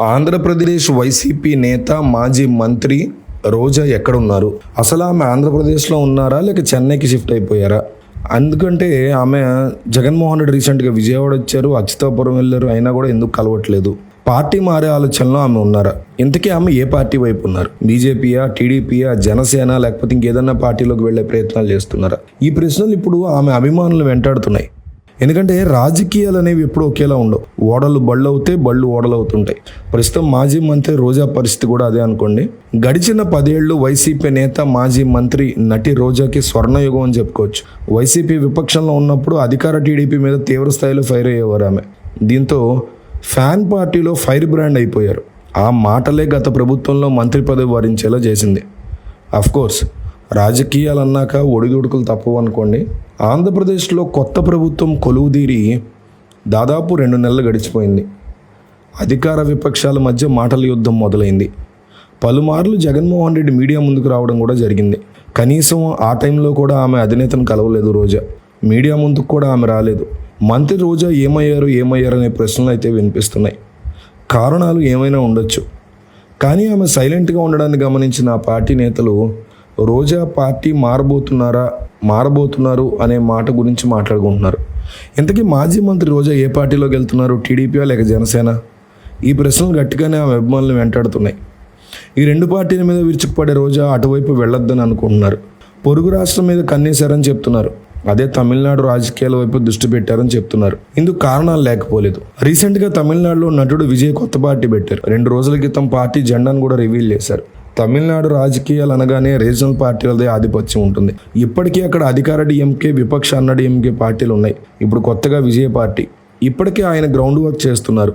Andhra Pradesh YCP నేత మాజీ మంత్రి రోజా ఎక్కడున్నారు? అసలు ఆమె ఆంధ్రప్రదేశ్లో ఉన్నారా? లేక చెన్నైకి షిఫ్ట్ అయిపోయారా? ఎందుకంటే ఆమె జగన్మోహన్ రెడ్డి రీసెంట్గా విజయవాడ వచ్చారు అచ్యుతాపురం వెళ్ళారు అయినా కూడా ఎందుకు కలవట్లేదు? పార్టీ మారే ఆలోచనలో ఆమె ఉన్నారా? ఇంతకీ ఆమె ఏ పార్టీ వైపు ఉన్నారు? బీజేపీయా టీడీపీయా జనసేన లేకపోతే ఇంకేదన్నా పార్టీలోకి వెళ్ళే ప్రయత్నాలు చేస్తున్నారా? ఈ ప్రశ్నలు ఇప్పుడు ఆమె అభిమానులు వెంటాడుతున్నాయి. ఎందుకంటే రాజకీయాలు అనేవి ఎప్పుడు ఒకేలా ఉండవు. ఓడలు బళ్ళు అవుతే బళ్ళు ఓడలు అవుతుంటాయి ప్రస్తుతం మాజీ మంత్రి రోజా పరిస్థితి కూడా అదే అనుకోండి. గడిచిన పదేళ్ళు వైసీపీ నేత మాజీ మంత్రి నటి రోజాకి స్వర్ణయుగం అని చెప్పుకోవచ్చు. వైసీపీ విపక్షంలో ఉన్నప్పుడు అధికార టీడీపీ మీద తీవ్ర స్థాయిలో ఫైర్ అయ్యేవారు ఆమె. దీంతో ఫ్యాన్ పార్టీలో ఫైర్ బ్రాండ్ అయిపోయారు. ఆ మాటలే గత ప్రభుత్వంలో మంత్రి పదవి వరించేలా చేసింది. కోర్స్ రాజకీయాలు అన్నాక ఒడిదుడుకులు తప్పవు అనుకోండి. ఆంధ్రప్రదేశ్లో కొత్త ప్రభుత్వం కొలువుదీరి దాదాపు రెండు నెలలు గడిచిపోయింది. అధికార విపక్షాల మధ్య మాటల యుద్ధం మొదలైంది. పలుమార్లు జగన్మోహన్ రెడ్డి మీడియా ముందుకు రావడం కూడా జరిగింది. కనీసం ఆ టైంలో కూడా ఆమె అధినేతను కలవలేదు రోజా. మీడియా ముందుకు కూడా ఆమె రాలేదు. మంత్రి రోజా ఏమయ్యారు ఏమయ్యారు అనే ప్రశ్నలు అయితే వినిపిస్తున్నాయి. కారణాలు ఏమైనా ఉండొచ్చు. కానీ ఆమె సైలెంట్గా ఉండడాన్ని గమనించిన ఆ పార్టీ నేతలు రోజా పార్టీ మారబోతున్నారా మారబోతున్నారు అనే మాట గురించి మాట్లాడుకుంటున్నారు. ఇంతకీ మాజీ మంత్రి రోజా ఏ పార్టీలోకి వెళ్తున్నారు టీడీపీ లేక జనసేన? ఈ ప్రశ్నలు గట్టిగానే ఆమె అభిమానులు వెంటాడుతున్నాయి. ఈ రెండు పార్టీల మీద విరుచుకుపడే రోజా అటువైపు వెళ్ళొద్దని అనుకుంటున్నారు. పొరుగు రాష్ట్రం మీద కన్నేశారని చెప్తున్నారు. అదే తమిళనాడు రాజకీయాల వైపు దృష్టి పెట్టారని చెప్తున్నారు. ఇందుకు కారణాలు లేకపోలేదు. రీసెంట్గా తమిళనాడులో నటుడు విజయ్ కొత్త పార్టీ పెట్టారు. రెండు రోజుల క్రితం పార్టీ జెండాను కూడా రివీల్ చేశారు. తమిళనాడు రాజకీయాలు అనగానే రీజనల్ పార్టీలదే ఆధిపత్యం ఉంటుంది. ఇప్పటికీ అక్కడ అధికార డిఎంకే విపక్ష అన్న డిఎంకే పార్టీలు ఉన్నాయి. ఇప్పుడు కొత్తగా విజయ పార్టీ. ఇప్పటికే ఆయన గ్రౌండ్ వర్క్ చేస్తున్నారు.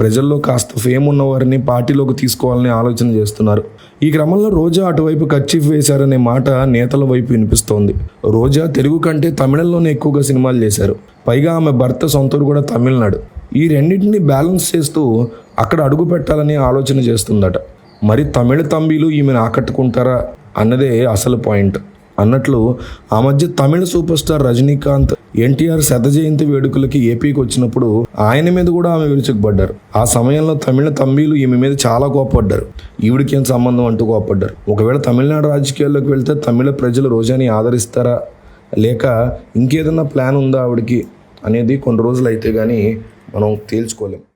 ప్రజల్లో కాస్త ఫేమ్ ఉన్నవారిని పార్టీలోకి తీసుకోవాలని ఆలోచన చేస్తున్నారు. ఈ క్రమంలో రోజా అటువైపు కర్చీఫ్ వేశారనే మాట నేతల వైపు వినిపిస్తోంది. రోజా తెలుగు కంటే తమిళంలోనే ఎక్కువగా సినిమాలు చేశారు. పైగా ఆమె భర్త సొంతూరు కూడా తమిళనాడు. ఈ రెండింటిని బ్యాలెన్స్ చేస్తూ అక్కడ అడుగు పెట్టాలని ఆలోచన చేస్తుందట. మరి తమిళ తంబీలు ఈమెను ఆకట్టుకుంటారా? అన్నదే అసలు పాయింట్. అన్నట్లు ఆ మధ్య తమిళ సూపర్ స్టార్ రజనీకాంత్ ఎన్టీఆర్ శత జయంతి వేడుకలకి ఏపీకి వచ్చినప్పుడు ఆయన మీద కూడా ఆమె విరుచుకుపడ్డారు. ఆ సమయంలో తమిళ తంబీలు ఈమె మీద చాలా కోపడ్డారు ఈవిడికి ఏం సంబంధం అంటూ కోపడ్డారు ఒకవేళ తమిళనాడు రాజకీయాల్లోకి వెళ్తే తమిళ ప్రజలు రోజాని ఆదరిస్తారా? లేక ఇంకేదన్నా ప్లాన్ ఉందా ఆవిడకి? అనేది కొన్ని రోజులు అయితే కానీ మనం తేల్చుకోలేం.